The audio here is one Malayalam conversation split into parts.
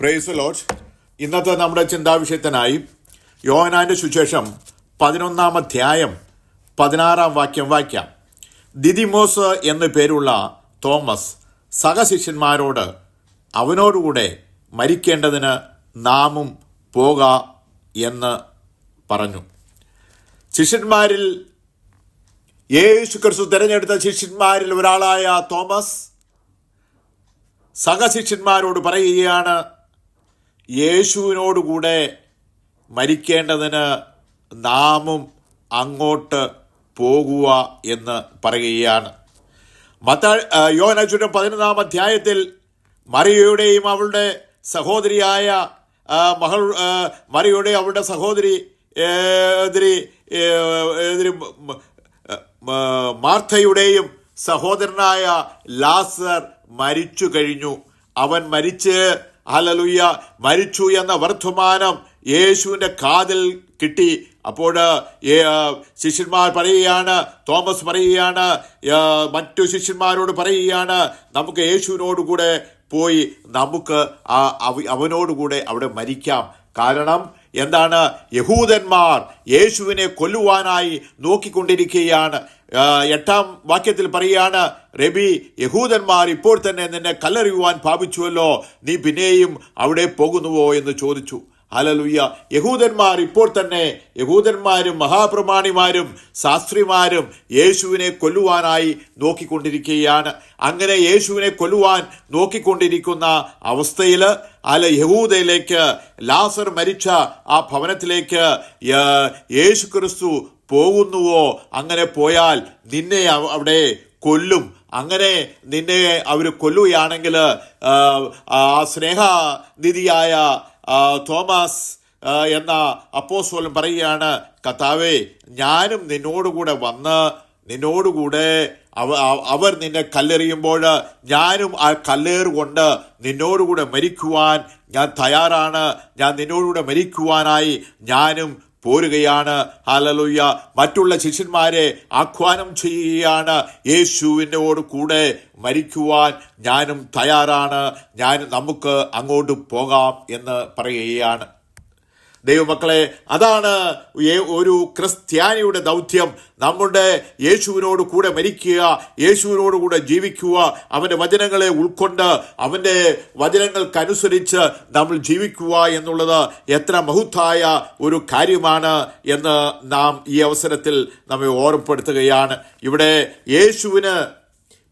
പ്രേസ് ലോഡ് ഇന്നത്തെ നമ്മുടെ ചിന്താവിഷയത്തിനായി യോഹനാന്റെ സുശേഷം പതിനൊന്നാം അധ്യായം പതിനാറാം വാക്യം വായിക്കാം. ദിദിമോസ് എന്നു പേരുള്ള തോമസ് സഹശിഷ്യന്മാരോട് അവനോടുകൂടെ മരിക്കേണ്ടതിന് നാമും പോക എന്ന് പറഞ്ഞു. ശിഷ്യന്മാരിൽ യേശു ക്രിസ്തു തിരഞ്ഞെടുത്ത ശിഷ്യന്മാരിൽ ഒരാളായ തോമസ് സഹശിഷ്യന്മാരോട് പറയുകയാണ് യേശുവിനോടുകൂടെ മരിക്കേണ്ടതിന് നാമും അങ്ങോട്ട് പോകുക എന്ന് പറയുകയാണ്. മത്ത യോനാചുരം പതിനൊന്നാം അധ്യായത്തിൽ മറിയയുടെയും അവളുടെ സഹോദരിയായ മഹൾ ആ, അവളുടെ സഹോദരി എതിരി എതിരി മാർത്തയുടെയും സഹോദരനായ ലാസർ മരിച്ചു കഴിഞ്ഞു. അവൻ മരിച്ച് ഹലലുയ്യ മരിച്ചു എന്ന വർത്തമാനം യേശുവിന്റെ കാതിൽ കിട്ടി. അപ്പോൾ ശിഷ്യന്മാർ പറയുകയാണ് തോമസ് പറയുകയാണ് മറ്റു ശിഷ്യന്മാരോട് പറയുകയാണ് നമുക്ക് യേശുവിനോട് കൂടെ പോയി നമുക്ക് അവനോടുകൂടെ അവിടെ മരിക്കാം. കാരണം എന്താണ് യഹൂദന്മാർ യേശുവിനെ കൊല്ലുവാനായി നോക്കിക്കൊണ്ടിരിക്കുകയാണ്. എട്ടാം വാക്യത്തിൽ പറയാണ് രബി യഹൂദന്മാർ ഇപ്പോൾ തന്നെ നിന്നെ കല്ലെറിയുവാൻ ഭാവിച്ചുവല്ലോ. നീ പിന്നെയും അവിടെ പോകുന്നുവോ? എന്ന് ചോദിച്ചു. ഹലലുയ്യ യഹൂദന്മാർ ഇപ്പോൾ തന്നെ യഹൂദന്മാരും മഹാപ്രമാണിമാരും ശാസ്ത്രിമാരും യേശുവിനെ കൊല്ലുവാനായി നോക്കിക്കൊണ്ടിരിക്കുകയാണ്. അങ്ങനെ യേശുവിനെ കൊല്ലുവാൻ നോക്കിക്കൊണ്ടിരിക്കുന്ന അവസ്ഥയിൽ അല്ല യഹൂദയിലേക്ക് ലാസർ മരിച്ച ആ ഭവനത്തിലേക്ക് യേശു ക്രിസ്തു പോകുന്നുവോ? അങ്ങനെ പോയാൽ നിന്നെ അവിടെ കൊല്ലും. അങ്ങനെ നിന്നെ അവർ കൊല്ലുകയാണെങ്കിൽ ആ, സ്നേഹനിധിയായ തോമസ് എന്ന അപ്പോസ്തലൻ പറയുകയാണ് കർത്താവേ ഞാനും നിന്നോടുകൂടെ വന്ന് നിന്നോടുകൂടെ അവ അവ- അവർ നിന്നെ കല്ലെറിയുമ്പോൾ ഞാനും ആ കല്ലേറ് കൊണ്ട് നിന്നോടുകൂടെ മരിക്കുവാൻ ഞാൻ തയ്യാറാണ്. ഞാൻ നിന്നോടുകൂടെ മരിക്കുവാനായി ഞാനും പോരുകയാണ്. ഹാലലുയ്യ മറ്റുള്ള ശിഷ്യന്മാരെ ആഹ്വാനം ചെയ്യുകയാണ്. യേശുവിനോട് കൂടെ മരിക്കുവാൻ ഞാനും തയ്യാറാണ്. ഞാൻ നമുക്ക് അങ്ങോട്ട് പോകാം എന്ന് പറയുകയാണ്. ദൈവമക്കളെ അതാണ് ഒരു ക്രിസ്ത്യാനിയുടെ ദൗത്യം. നമ്മുടെ യേശുവിനോട് കൂടെ മരിക്കുക യേശുവിനോട് കൂടെ ജീവിക്കുക അവന്റെ വചനങ്ങളെ ഉൾക്കൊണ്ട് അവന്റെ വചനങ്ങൾക്കനുസരിച്ച് നമ്മൾ ജീവിക്കുക എന്നുള്ളത് എത്ര മഹത്തായ ഒരു കാര്യമാണ് എന്ന് നാം ഈ അവസരത്തിൽ നമ്മെ ഓർമ്മപ്പെടുത്തുകയാണ്. ഇവിടെ യേശുവിന്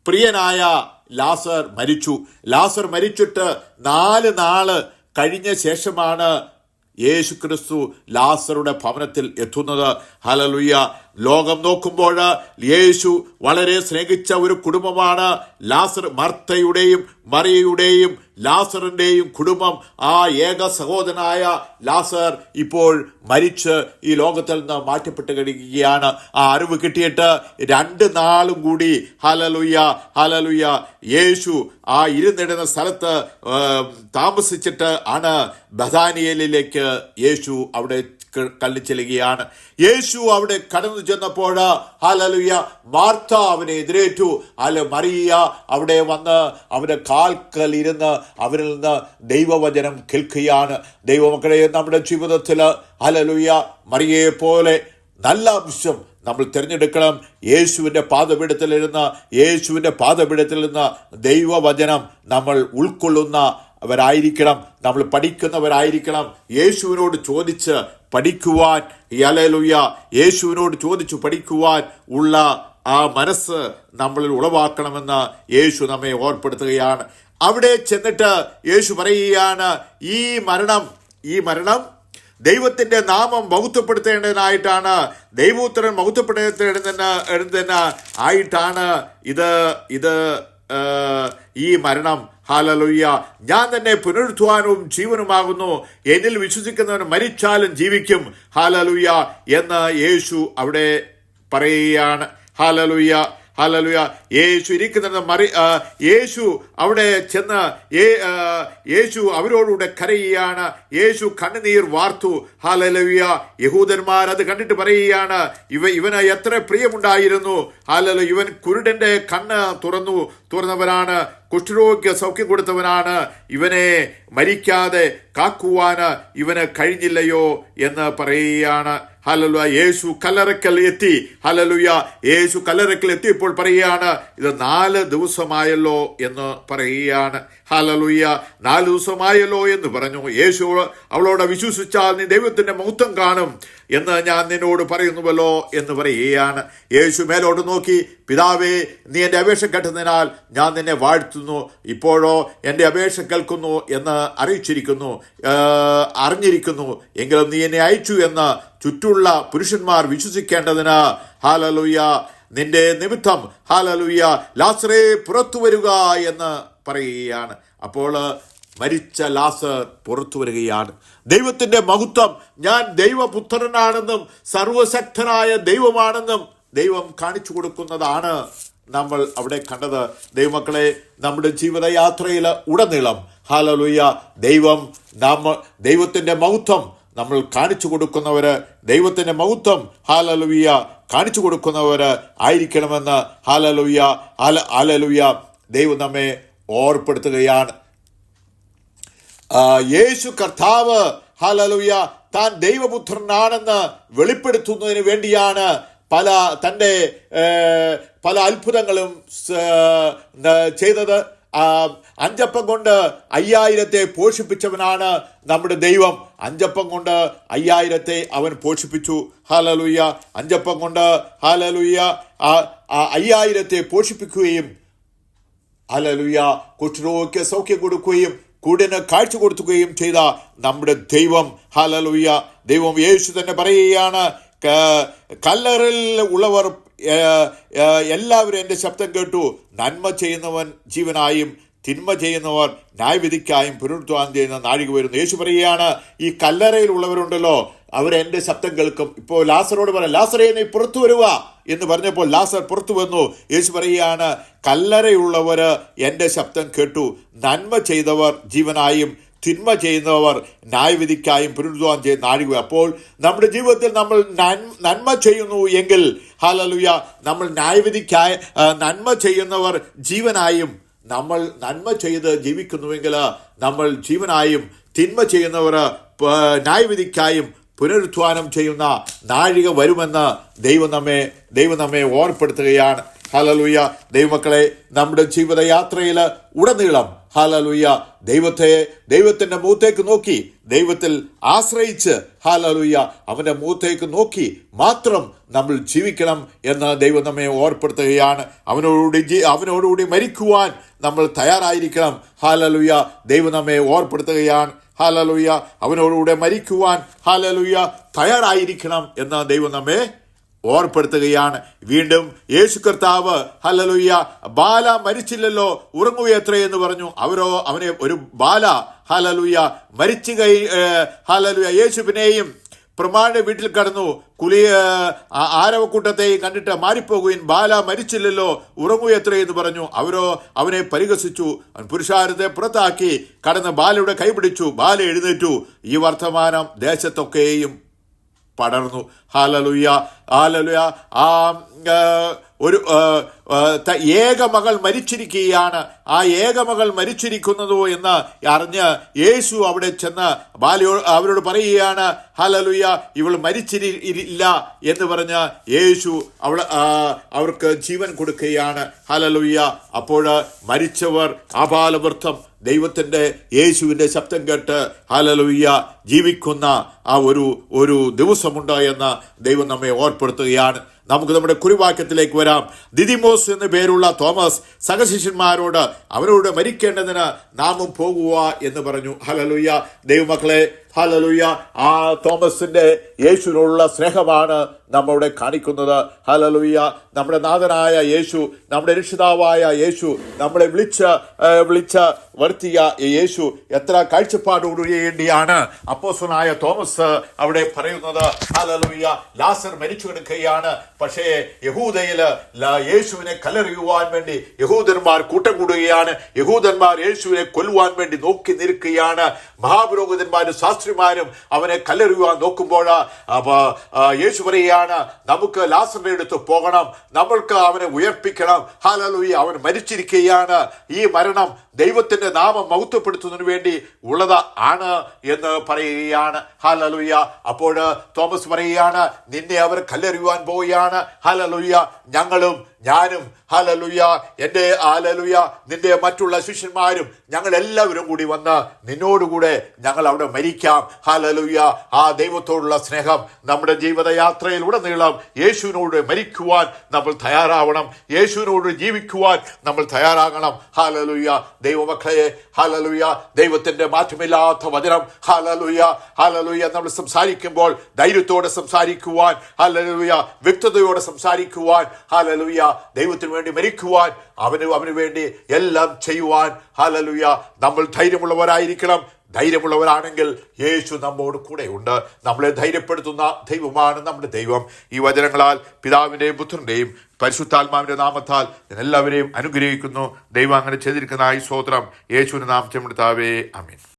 പ്രിയനായ ലാസർ മരിച്ചു. ലാസർ മരിച്ചിട്ട് നാല് നാൾ കഴിഞ്ഞ ശേഷമാണ് യേശു ക്രിസ്തു ലാസറുടെ ഭവനത്തിൽ എത്തുന്നത്. ഹലലുയ്യ ലോകം നോക്കുമ്പോൾ യേശു വളരെ സ്നേഹിച്ച ഒരു കുടുംബമാണ്. ലാസർ മർത്തയുടെയും മറിയയുടെയും ലാസറിന്റെയും കുടുംബം. ആ ഏക സഹോദരനായ ലാസർ ഇപ്പോൾ മരിച്ച് ഈ ലോകത്തിൽ നിന്ന് മാറ്റപ്പെട്ട് കഴിയുകയാണ് ആ അറിവ് കിട്ടിയിട്ട് രണ്ട് നാളും കൂടി ഹലലുയ്യ ഹലലുയ്യ യേശു ആ ഇരുന്നിടുന്ന സ്ഥലത്ത് താമസിച്ചിട്ട് ആണ് ബദാനിയലിലേക്ക് യേശു അവിടെ കള്ളിച്ചെല്ലുകയാണ്. യേശു അവിടെ കടന്നു ചെന്നപ്പോൾ ഹലലുയ വാർത്ത അവനെ എതിരേറ്റു. അല്ല മറിയ അവിടെ വന്ന് അവന്റെ കാൽക്കൽ ഇരുന്ന് അവരിൽ നിന്ന് ദൈവവചനം കേൾക്കുകയാണ്. ദൈവമക്കളെ നമ്മുടെ ജീവിതത്തിൽ ഹലലുയ മറിയയെ പോലെ നല്ല അംശം നമ്മൾ തിരഞ്ഞെടുക്കണം. യേശുവിന്റെ പാതപീഠത്തിലിരുന്ന് യേശുവിന്റെ പാതപീഠത്തിൽ നിന്ന് ദൈവവചനം നമ്മൾ ഉൾക്കൊള്ളുന്ന അവരായിരിക്കണം. നമ്മൾ പഠിക്കുന്നവരായിരിക്കണം. യേശുവിനോട് ചോദിച്ച് പഠിക്കുവാൻ യലലുയ്യ യേശുവിനോട് ചോദിച്ചു പഠിക്കുവാൻ ഉള്ള ആ മനസ്സ് നമ്മളിൽ ഉളവാക്കണമെന്ന് യേശു നമ്മെ ഓർപ്പെടുത്തുകയാണ്. അവിടെ ചെന്നിട്ട് യേശു പറയുകയാണ് ഈ മരണം ഈ മരണം ദൈവത്തിന്റെ നാമം മഹത്വപ്പെടുത്തേണ്ടതിനായിട്ടാണ് ദൈവോത്തരൻ മഹത്വപ്പെടുത്തേണ്ടതിന് എഴുതുന്ന ആയിട്ടാണ് ഇത് ഇത് ഈ മരണം ഹാലലുയ്യ ഞാൻ തന്നെ പുനരുത്ഥാനവും ജീവനുമാകുന്നു. എന്നിൽ വിശ്വസിക്കുന്നവൻ മരിച്ചാലും ജീവിക്കും. ഹാലലുയ്യ എന്ന് യേശു അവിടെ പറയുകയാണ്. ഹാലലുയ്യ ഹാലലുയ യേശു ഇരിക്കുന്നത് മറി യേശു അവിടെ ചെന്ന് യേശു അവരോടുകൂടെ കരയുകയാണ്. യേശു കണ്ണുനീർ വാർത്തു ഹാലലുയ യഹൂദന്മാർ അത് കണ്ടിട്ട് പറയുകയാണ് ഇവ ഇവന് എത്ര പ്രിയമുണ്ടായിരുന്നു. ഹാലലു ഇവൻ കുരുടന്റെ കണ്ണ് തുറന്നു തുറന്നവനാണ് കുഷ്ഠരോഗ്യ സൗഖ്യം കൊടുത്തവനാണ്. ഇവനെ മരിക്കാതെ കാക്കുവാന് ഇവന് കഴിഞ്ഞില്ലയോ എന്ന് പറയുകയാണ്. ഹലലുയ യേശു കല്ലറക്കൽ എത്തി. ഹലലുയ യേശു കല്ലറക്കൽ എത്തിയപ്പോൾ പറയുകയാണ് ഇത് നാല് ദിവസമായല്ലോ എന്ന് പറയുകയാണ്. ഹലലുയ നാല് ദിവസമായല്ലോ എന്ന് പറഞ്ഞു. യേശു അവളോട് വിശ്വസിച്ചാൽ നീ ദൈവത്തിന്റെ മഹത്വം കാണും. എന്ന് ഞാൻ നിന്നോട് പറയുന്നുവല്ലോ എന്ന് പറയുകയാണ്. യേശു മേലോട്ട് നോക്കി പിതാവേ നീ എന്റെ അപേക്ഷ കേട്ടതിനാൽ ഞാൻ നിന്നെ വാഴ്ത്തുന്നു. ഇപ്പോഴോ എന്റെ അപേക്ഷ കേൾക്കുന്നു എന്ന് അറിയിച്ചിരിക്കുന്നു അറിഞ്ഞിരിക്കുന്നു. എങ്കിലും നീ എന്നെ അയച്ചു എന്ന് ചുറ്റുള്ള പുരുഷന്മാർ വിശ്വസിക്കേണ്ടതിന് ഹാലലുയ്യ നിന്റെ നിമിത്തം ഹാലലുയ്യ ലാസറേ പുറത്തു വരിക എന്ന് പറയുകയാണ്. അപ്പോൾ മരിച്ച ലാസർ പുറത്തു വരികയാണ്. ദൈവത്തിന്റെ മഹത്വം ഞാൻ ദൈവപുത്രനാണെന്നും സർവശക്തനായ ദൈവമാണെന്നും ദൈവം കാണിച്ചു കൊടുക്കുന്നതാണ് നമ്മൾ അവിടെ കണ്ടത്. ദൈവമക്കളെ നമ്മുടെ ജീവിതയാത്രയിൽ ഉടനീളം ഹാലലുയ്യ ദൈവം നമ്മ ദൈവത്തിന്റെ മഹത്വം നമ്മൾ കാണിച്ചു കൊടുക്കുന്നവർ ദൈവത്തിന്റെ മഹത്വം ഹാലലുയ്യ കാണിച്ചു കൊടുക്കുന്നവർ ആയിരിക്കണമെന്ന് ഹാലലുയ്യ ഹാല ഹാലലുയ്യ ദൈവം നമ്മെ ഓർപ്പെടുത്തുകയാണ്. യേശു കർത്താവ് ഹലലുയ താൻ ദൈവപുത്രനാണെന്ന് വെളിപ്പെടുത്തുന്നതിന് വേണ്ടിയാണ് പല തന്റെ പല അത്ഭുതങ്ങളും ചെയ്തത്. അഞ്ചപ്പം കൊണ്ട് അയ്യായിരത്തെ പോഷിപ്പിച്ചവനാണ് നമ്മുടെ ദൈവം. അഞ്ചപ്പം കൊണ്ട് അയ്യായിരത്തെ അവൻ പോഷിപ്പിച്ചു. ഹാലലുയ്യ അഞ്ചപ്പം കൊണ്ട് ഹാലലുയ്യ അയ്യായിരത്തെ പോഷിപ്പിക്കുകയും ഹാലലുയ്യ കുഷ്ഠരോഗിക്ക് സൗഖ്യം കൊടുക്കുകയും കൂടിന് കാഴ്ച കൊടുക്കുകയും ചെയ്ത നമ്മുടെ ദൈവം. ഹലലുയ്യ ദൈവം യേശു തന്നെ പറയുകയാണ് കല്ലറിൽ ഉള്ളവർ എല്ലാവരും എന്റെ ശബ്ദം കേട്ടു. നന്മ ചെയ്യുന്നവൻ ജീവനായും തിന്മ ചെയ്യുന്നവർ ന്യായവിധിക്കായും പുനരുദ്ധാനം ചെയ്യുന്ന നാഴിക വരുന്നു യേശു പറയുകയാണ് ഈ കല്ലറയിൽ എന്റെ ശബ്ദം കേൾക്കും. ഇപ്പോൾ ലാസറോട് പറയാം ലാസറേ നീ പുറത്തു വരുക. എന്ന് പറഞ്ഞപ്പോൾ ലാസർ പുറത്തു വന്നു. യേശു പറയുകയാണ് കല്ലറയുള്ളവർ എന്റെ ശബ്ദം കേട്ടു. നന്മ ചെയ്തവർ ജീവനായും തിന്മ ചെയ്യുന്നവർ ന്യായവിധിക്കായും പുനരുദ്ധാനം ചെയ്യുന്ന നാഴിക അപ്പോൾ നമ്മുടെ ജീവിതത്തിൽ നമ്മൾ നന്മ ചെയ്യുന്നു എങ്കിൽ ഹാലലുയ നമ്മൾ ന്യായവിധിക്കായ നന്മ ചെയ്യുന്നവർ ജീവനായും നമ്മൾ നന്മ ചെയ്ത് ജീവിക്കുന്നുവെങ്കിൽ നമ്മൾ ജീവനായും തിന്മ ചെയ്യുന്നവർ ന്യായവിധിക്കായും പുനരുത്ഥാനം ചെയ്യുന്ന നാഴിക വരുമെന്ന് ദൈവം നമ്മെ ദൈവം നമ്മെ ഓർപ്പെടുത്തുകയാണ്. ഹലലുയ ദൈവമക്കളെ നമ്മുടെ ജീവിതയാത്രയിൽ ഉടനീളം ഹാലലുയ്യ ദൈവത്തെ ദൈവത്തിന്റെ മുഖത്തേക്ക് നോക്കി ദൈവത്തിൽ ആശ്രയിച്ച് ഹാലലുയ്യ അവന്റെ മുഖത്തേക്ക് നോക്കി മാത്രം നമ്മൾ ജീവിക്കണം എന്ന് ദൈവം നമ്മെ ഓർപ്പെടുത്തുകയാണ്. അവനോടുകൂടി അവനോടുകൂടി മരിക്കുവാൻ നമ്മൾ തയ്യാറായിരിക്കണം. ഹാലലുയ്യ ദൈവം നമ്മെ ഓർപ്പെടുത്തുകയാണ്. ഹാലലുയ്യ അവനോടുകൂടെ മരിക്കുവാൻ ഹാലലുയ്യ തയ്യാറായിരിക്കണം എന്ന് ദൈവം നമ്മെ ഓർപ്പെടുത്തുകയാണ്. വീണ്ടും യേശു കർത്താവ് ഹലലുയ്യ ബാല മരിച്ചില്ലല്ലോ ഉറങ്ങുകയത്രേ എന്ന് പറഞ്ഞു. അവരോ അവനെ ഒരു ബാല ഹലലുയ്യ മരിച്ചു കൈ ഹലലുയ പിന്നെയും പ്രമാണ വീട്ടിൽ കടന്നു. ആ, ആരവക്കൂട്ടത്തെയും കണ്ടിട്ട് മാറിപ്പോകുകയും ബാല മരിച്ചില്ലല്ലോ ഉറങ്ങുകയത്രേ എന്ന് പറഞ്ഞു. അവരോ അവനെ പരിഹസിച്ചു. പുരുഷാരത്തെ പുറത്താക്കി കടന്ന് ബാലയുടെ കൈപിടിച്ചു. ബാല എഴുന്നേറ്റു. ഈ വർത്തമാനം ദേശത്തൊക്കെയും പടർന്നു. ഹാലലുയ ഹാലലുയ. ആ ഒരു ആ, ആ, ഏക മകൾ മരിച്ചിരിക്കുകയാണ്. ആ ഏക മകൾ മരിച്ചിരിക്കുന്നതോ എന്ന് അറിഞ്ഞ് യേശു അവിടെ ചെന്ന് ബാലിയോ അവരോട് പറയുകയാണ് ഹാലലുയ ഇവൾ മരിച്ചിരി ഇല്ല എന്ന് പറഞ്ഞ് യേശു അവൾ അവർക്ക് ജീവൻ കൊടുക്കുകയാണ്. ഹാലലുയ അപ്പോൾ മരിച്ചവർ ആപാലവൃത്തം ദൈവത്തിന്റെ യേശുവിന്റെ ശബ്ദം കേട്ട് ഹാലലുയ്യ ജീവിക്കുന്ന ആ ഒരു ഒരു ദിവസമുണ്ട് എന്ന് ദൈവം നമ്മെ ഓർപ്പെടുത്തുകയാണ്. നമുക്ക് നമ്മുടെ കുറിവാക്യത്തിലേക്ക് വരാം. ദിദിമോസ് എന്ന് പേരുള്ള തോമസ് സഹശിഷ്യന്മാരോട് അവരോട് മരിക്കേണ്ടതിന് നാമും പോകുക എന്ന് പറഞ്ഞു. ഹലലുയ്യ ദൈവമക്കളെ ഹലലുയ്യ ആ തോമസിന്റെ യേശുവിനോടുള്ള സ്നേഹമാണ് നമ്മളുടെ കാണിക്കുന്നത്. ഹലലുയ്യ നമ്മുടെ നാഥനായ യേശു നമ്മുടെ രക്ഷിതാവായ യേശു നമ്മളെ വിളിച്ച വിളിച്ച വരുത്തിയ യേശു എത്ര കാഴ്ചപ്പാടോടുകൂടിയാണ് അപ്പോസനായ തോമസ് അവിടെ പറയുന്നത്. ഹലലുയ്യ ലാസർ മരിച്ചു കിടക്കുകയാണ്. പക്ഷേ യഹൂദയിൽ യേശുവിനെ കല്ലെറിയുവാൻ വേണ്ടി യഹൂദന്മാർ കൂട്ടം കൂടുകയാണ് യഹൂദന്മാർ യേശുവിനെ കൊല്ലുവാൻ വേണ്ടി നോക്കി നിൽക്കുകയാണ്. മഹാപുരോഹിതന്മാരും ശാസ്ത്രിമാരും അവനെ കല്ലെറിയുവാൻ നോക്കുമ്പോൾ യേശു പറയുകയാണ് നമുക്ക് ലാസറിന്റെ അടുത്ത് പോകണം. നമ്മൾക്ക് അവനെ ഉയർപ്പിക്കണം. ഹാലലൂയി അവൻ മരിച്ചിരിക്കുകയാണ്. ഈ മരണം ദൈവത്തിന്റെ നാമം മഹത്വപ്പെടുത്തുന്നതിന് വേണ്ടി ഉള്ളത് ആണ് എന്ന് പറയുകയാണ്. ഹാലലുയ്യ അപ്പോൾ തോമസ് പറയുകയാണ് നിന്നെ അവർ കല്ലെറിയുവാൻ പോവുകയാണ്. ഹാലലുയ്യ ഞങ്ങളും ഞാനും ഹലലുയ്യ എന്റെ ഹലലുയ്യ നിന്റെ മറ്റുള്ള ശിഷ്യന്മാരും ഞങ്ങൾ എല്ലാവരും കൂടി വന്ന് നിന്നോടുകൂടെ ഞങ്ങൾ അവിടെ മരിക്കാം. ഹലലുയ്യ ആ ദൈവത്തോടുള്ള സ്നേഹം നമ്മുടെ ജീവിതയാത്രയിൽ ഉടനീളം യേശുവിനോട് മരിക്കുവാൻ നമ്മൾ തയ്യാറാവണം. യേശുവിനോട് ജീവിക്കുവാൻ നമ്മൾ തയ്യാറാകണം. ഹലലുയ്യ ദൈവമക്കളെ ഹലലുയ്യ ദൈവത്തിന്റെ മാറ്റമില്ലാത്ത വചനം. ഹലലുയ്യ ഹലലുയ്യ നമ്മൾ സംസാരിക്കുമ്പോൾ ധൈര്യത്തോടെ സംസാരിക്കുവാൻ. ഹാലലുയ്യ വ്യക്തതയോടെ സംസാരിക്കുവാൻ ഹാലലുയ ദൈവത്തിന് വേണ്ടി മരിക്കുവാൻ അവന് അവന് വേണ്ടി എല്ലാം ചെയ്യുവാൻ ഹാലലുയ നമ്മൾ ധൈര്യമുള്ളവരായിരിക്കണം. ധൈര്യമുള്ളവരാണെങ്കിൽ യേശു നമ്മോട് കൂടെയുണ്ട്. നമ്മളെ ധൈര്യപ്പെടുത്തുന്ന ദൈവമാണ് നമ്മുടെ ദൈവം. ഈ വചനങ്ങളാൽ പിതാവിന്റെയും പുത്രന്റെയും പരിശുദ്ധാത്മാവിന്റെ നാമത്താൽ ഞാൻ എല്ലാവരെയും അനുഗ്രഹിക്കുന്നു. ദൈവം അങ്ങനെ ചെയ്തിരിക്കുന്ന ഈ സ്വോത്രം യേശുവിന്റെ നാമത്തെ താവേ അമീൻ